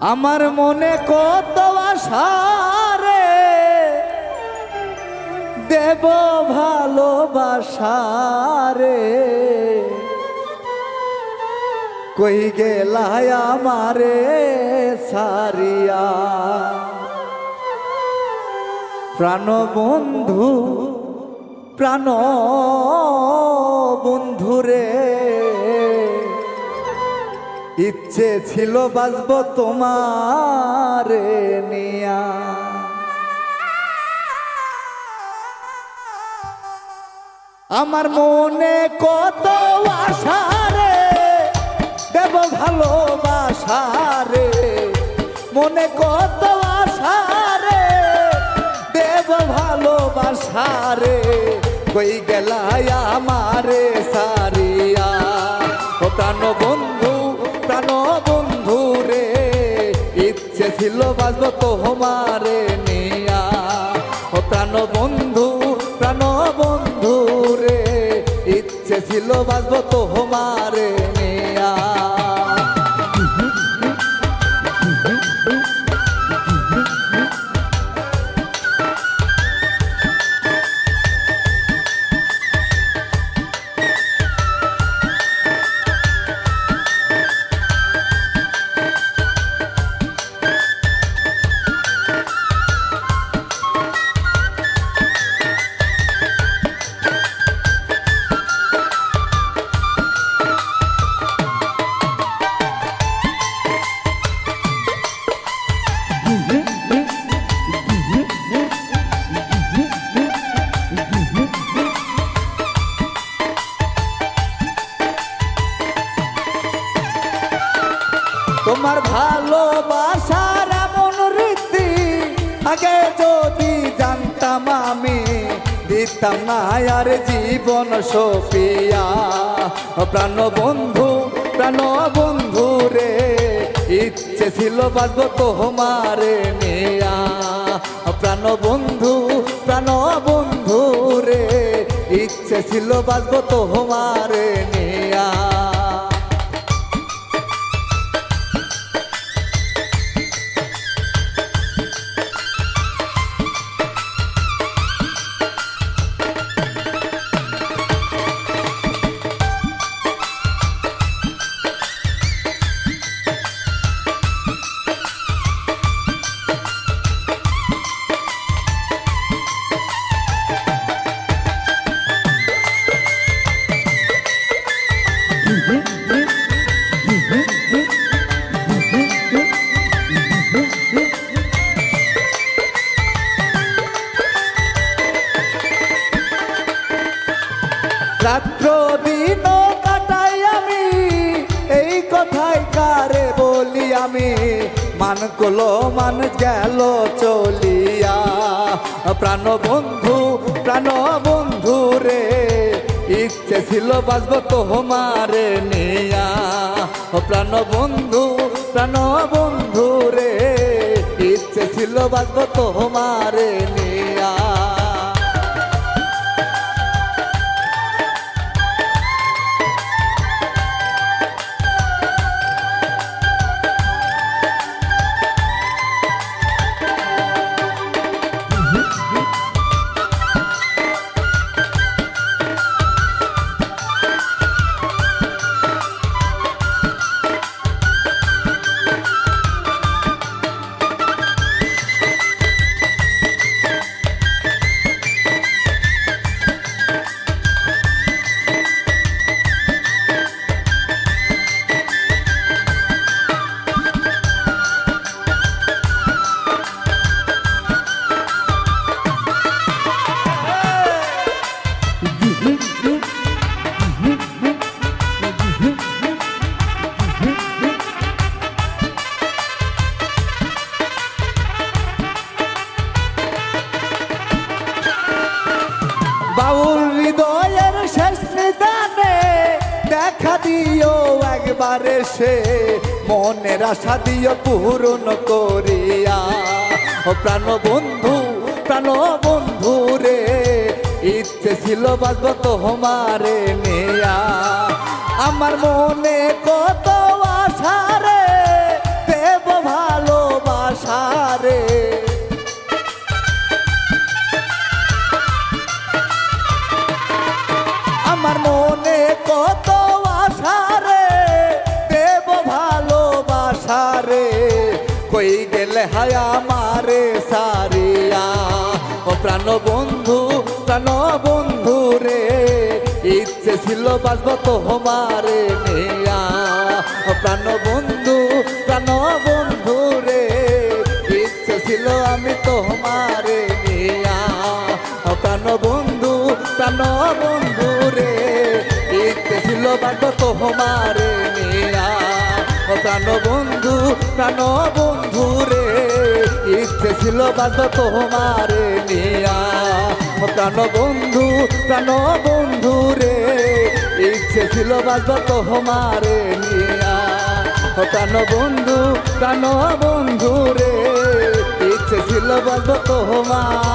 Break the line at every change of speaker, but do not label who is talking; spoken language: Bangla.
আমার মনে কত আশা রে? দেব ভালোবাসা রে। কই গেলায় আমারে সারিয়া প্রাণ বন্ধু প্রাণ বন্ধুরে ইচ্ছে ছিল বাজব তোমার নিয়া। আমার মনে কত আশা রে, দেব ভালোবাসা রে। মনে কত আশা রে, দেব ভালোবাসা রে। কই গেলায় আমারে সারিয়া, ও বন্ধু প্রাণ বন্ধু রে ইচ্ছে ছিল বাজব তোমারে নিয়া। ও প্রাণ বন্ধু প্রাণ বন্ধু রে ইচ্ছে ছিল বাজব তোমারে তোমার ভালোবাসার এমন রীতি, আগে যদি জানতাম আমি, দিতাম না আর জীবন সপিয়া। প্রাণ বন্ধু প্রাণ বন্ধু রে, ইচ্ছে ছিল বাজব তোমারে নেয়া প্রাণ বন্ধু প্রাণ বন্ধু রে, ইচ্ছে ছিল বাজব তোমারে নেয়া রাত্র দিন কাটাই আমি, এই কথাই কারে বলি আমি। মান কলো, মান গেল, চলিয়া। প্রাণ বন্ধু প্রাণ বন্ধু রে, ইচ্ছে ছিল বাজব তোমারে নিয়া। প্রাণ বন্ধু প্রাণ বন্ধু রে, ইচ্ছে ছিল বাজব তোমারে নিয়া। নিদানে দেখা দিও একবারে সে মনের আশা দিও পূরণ করিয়া। ও প্রাণ বন্ধু প্রাণ বন্ধু রে, ইচ্ছে ছিল বাজব তোমারে নেয়া। আমার মনে কত আশা রে, দেব ভাই সারে কই গেলে হায় আমারে সারিয়া ও প্রাণ বন্ধু প্রাণ বন্ধু রে ইচ্ছে ছিল বাঁচব তোমারে নিয়া ও প্রাণ বন্ধু প্রাণ বন্ধু রে ইচ্ছে ছিল আমি তোমারে নিয়া ও প্রাণ বন্ধু প্রাণ বন্ধু রে ইচ্ছে ছিল বাঁচব তোমারে নিয়া ও প্রাণ বন্ধু প্রাণ বন্ধু রে। ইচ্ছে ছিল বাঁচব তোমারে নিয়া। প্রাণ বন্ধু প্রাণ বন্ধু রে। ইচ্ছে ছিল বাঁচব তোমারে নিয়া। প্রাণ বন্ধু প্রাণ বন্ধু রে। ইচ্ছে ছিল বাঁচব তোমার